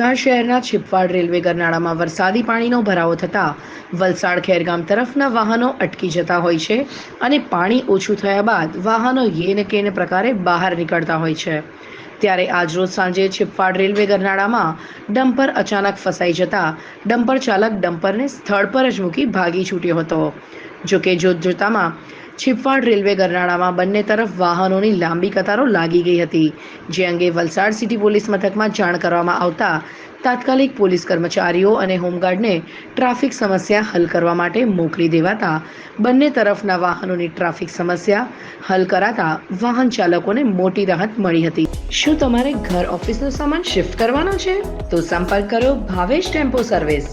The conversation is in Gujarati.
વલસાડ શહેરના છિપવાડ રેલવે ગરનાળામાં વરસાદી પાણીનો ભરાવો થતાં વલસાડ ખેરગામ તરફના વાહનો અટકી જતા હોય છે અને પાણી ઓછું થયા બાદ વાહનો યેને કેને પ્રકારે બહાર નીકળતા હોય છે. ત્યારે આજરોજ સાંજે છિપવાડ રેલવે ગરનાળામાં ડમ્પર અચાનક ફસાઈ જતા ડમ્પર ચાલક ડમ્પરને સ્થળ પર જ મૂકી ભાગી છૂટ્યો હતો. જોકે જોત જોતામાં છિપવાડ રેલવે ગરનાળામાં બંને તરફ વાહનોની લાંબી કતારો લાગી ગઈ હતી. જે અંગે વલસાડ સિટી પોલીસ મથકમાં જાણ કરવામાં આવતા તાત્કાલિક પોલીસ કર્મચારીઓ અને હોમગાર્ડને ટ્રાફિક સમસ્યા હલ કરવા માટે મોકલી દેવાતા બંને તરફના વાહનોની ટ્રાફિક સમસ્યા હલ કરાતા વાહન ચાલકોને મોટી રાહત મળી હતી. શું તમારે ઘર ઓફિસનો સામાન શિફ્ટ કરવાનો છે? તો સંપર્ક કરો ભાવેશ ટેમ્પો સર્વિસ.